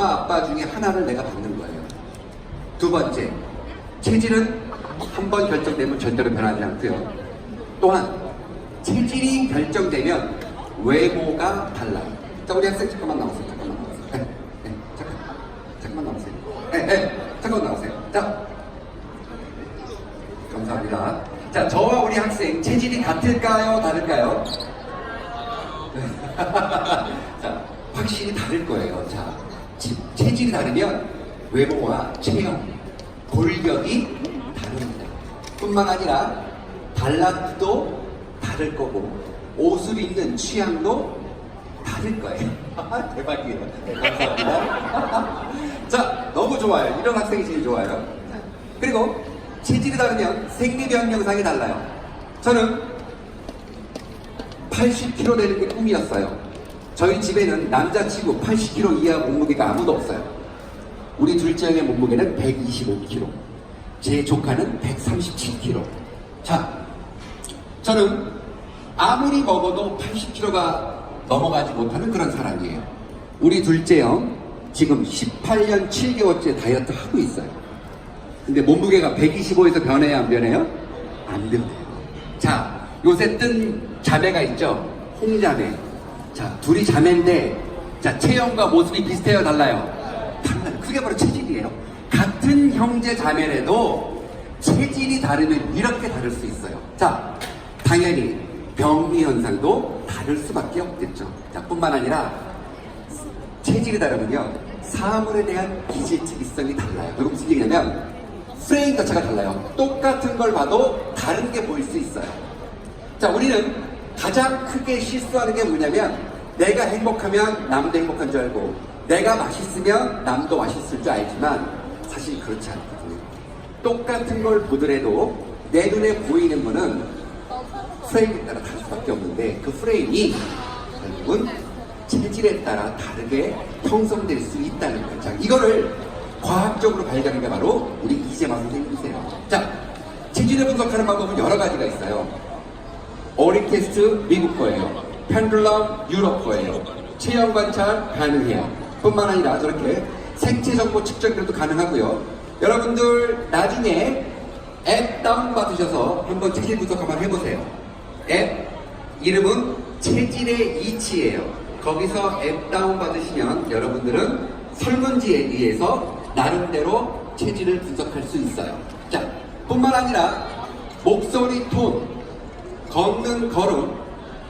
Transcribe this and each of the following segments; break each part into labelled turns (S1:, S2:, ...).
S1: 엄마 아빠 중에 하나를 내가 받는 거예요. 두 번째, 체질은 한 번 결정되면 절대로 변하지 않고요. 또한 체질이 결정되면 외모가 달라요. 자, 우리 학생 잠깐만 나오세요. 잠깐만 나오세요. 네, 네, 잠깐, 잠깐만 나오세요. 네, 네, 잠깐만 나오세요. 자, 감사합니다. 자, 저와 우리 학생 체질이 같을까요? 다를까요? 자, 확실히 다를 거예요. 자, 지- 체질이 다르면 외모와 체형, 골격이 다릅니다. 뿐만 아니라 달라도 다를 거고 옷을 입는 취향도 다를 거예요. 대박이에요. 네, 감사합니다. 자, 너무 좋아요. 이런 학생이 제일 좋아요. 그리고 체질이 다르면 생리변명상이 달라요. 저는 80kg 되는 게 꿈이었어요. 저희 집에는 남자치고 80kg 이하 몸무게가 아무도 없어요. 우리 둘째 형의 몸무게는 125kg. 제 조카는 137kg. 자, 저는 아무리 먹어도 80kg가 넘어가지 못하는 그런 사람이에요. 우리 둘째 형 지금 18년 7개월째 다이어트 하고 있어요. 근데 몸무게가 125에서 변해야 안 변해요? 안 변해요. 자, 요새 뜬 자매가 있죠? 홍자매. 자, 둘이 자매인데, 자, 체형과 모습이 비슷해요? 달라요? 달라요. 그게 바로 체질이에요. 같은 형제 자매라도 체질이 다르면 이렇게 다를 수 있어요. 자, 당연히 병리 현상도 다를 수밖에 없겠죠. 자, 뿐만 아니라 체질이 다르면요 사물에 대한 기질특이성이 달라요. 이거 무슨 얘기냐면 프레임 자체가 달라요. 똑같은 걸 봐도 다른 게 보일 수 있어요. 자, 우리는 가장 크게 실수하는 게 뭐냐면 내가 행복하면 남도 행복한 줄 알고 내가 맛있으면 남도 맛있을 줄 알지만 사실 그렇지 않거든요. 똑같은 걸 보더라도 내 눈에 보이는 거는 프레임에 따라 다를 수밖에 없는데 그 프레임이 결국은 체질에 따라 다르게 형성될 수 있다는 거죠. 자, 이거를 과학적으로 발견한 게 바로 우리 이재마 선생님이세요. 자, 체질을 분석하는 방법은 여러 가지가 있어요. 오리캐스트 미국 거예요. 펜들럼 유럽 거예요. 체형 관찰 가능해요. 뿐만 아니라 저렇게 생체 정보 측정도 가능하고요. 여러분들 나중에 앱 다운받으셔서 한번 체질 분석 한번 해보세요. 앱 이름은 체질의 이치예요. 거기서 앱 다운받으시면 여러분들은 설문지에 의해서 나름대로 체질을 분석할 수 있어요. 자, 뿐만 아니라 목소리 톤, 걷는 걸음,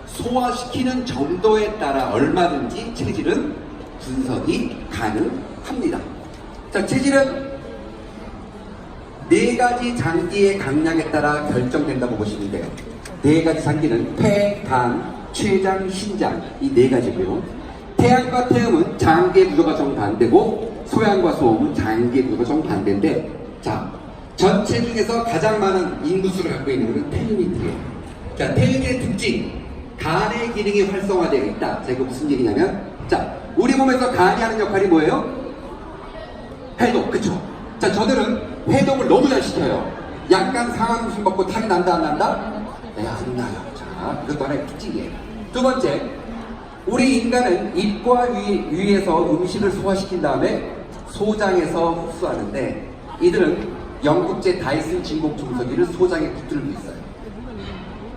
S1: 소화시키는 정도에 따라 얼마든지 체질은 분석이 가능합니다. 자, 체질은 네 가지 장기의 강약에 따라 결정된다고 보시면 돼요. 네 가지 장기는 폐, 간, 췌장, 신장 이 네 가지고요. 태양과 태음은 장기의 구조가 정반대고 소양과 소음은 장기의 구조가 정반대인데 자 전체 중에서 가장 많은 인구수를 갖고 있는 것은 태음인들이에요. 자 태음의 특징 간의 기능이 활성화되어 있다. 자 이거 무슨 얘기냐면 자 우리 몸에서 간이 하는 역할이 뭐예요? 해독, 그쵸? 자, 저들은 해독을 너무 잘 시켜요. 약간 상한 음식 먹고 탈이 난다, 안 난다? 네, 안 나요. 자, 그것도 하나의 특징이에요. 두 번째, 우리 인간은 입과 위, 위에서 음식을 소화시킨 다음에 소장에서 흡수하는데 이들은 영국제 다이슨 진공 청소기를 소장에 붙들고 있어요.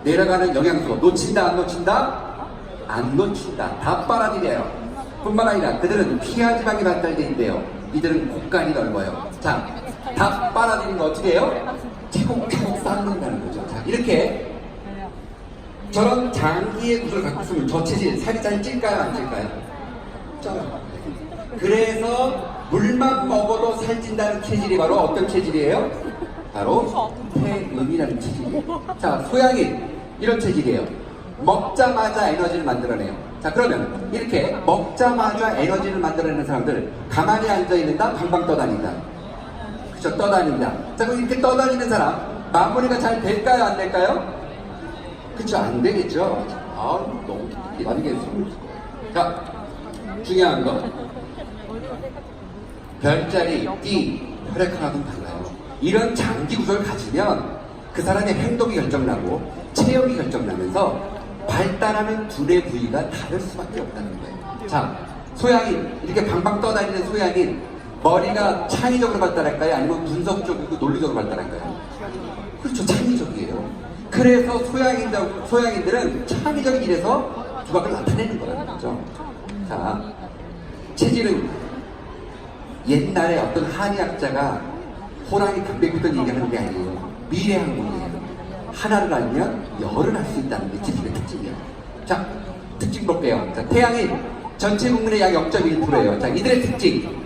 S1: 내려가는 영양소 놓친다, 안 놓친다? 안 놓친다. 다 빨아들여요. 뿐만 아니라 그들은 피하 지방이 발달돼 있대요. 이들은 곡간이 넓어요. 자, 다 빨아들이는 거 어떻게 해요? 차곡차곡 쌓는다는 거죠. 자, 이렇게 저런 장기의 구조를 갖고 있으면 저 체질 살이 잘 찔까요? 안 찔까요? 쪄요. 그래서 물만 먹어도 살찐다는 체질이 바로 어떤 체질이에요? 바로 폐음이라는 체질이에요. 자, 소양인 이런 체질이에요. 먹자마자 에너지를 만들어내요. 자, 그러면 이렇게 먹자마자 에너지를 만들어내는 사람들 가만히 앉아 있는다, 방방 떠다닌다. 그쵸, 떠다닌다. 자, 그럼 이렇게 떠다니는 사람 마무리가 잘 될까요, 안 될까요? 그쵸, 안 되겠죠. 아, 너무 계속. 자, 중요한 거. 별자리, 띠, 혈액하고는 달라요. 이런 장기 구조를 가지면 그 사람의 행동이 결정나고 체형이 결정나면서 발달하는 두뇌 부위가 다를 수밖에 없다는 거예요. 자, 소양인 이렇게 방방 떠다니는 소양인 머리가 창의적으로 발달할까요? 아니면 분석적이고 논리적으로 발달할까요? 그렇죠 창의적이에요. 그래서 소양인들 소양인들은 창의적인 일에서 두각을 나타내는 거라는 거죠. 자 체질은 옛날에 어떤 한의학자가 호랑이 담배 피던 얘기하는 게 아니에요. 미래 학문이에요. 하나를 알면 열을 할 수 있다는 게 체질의 특징이에요. 자, 특징 볼게요. 자, 태양인 전체 국민의 약 0.1%예요. 자, 이들의 특징.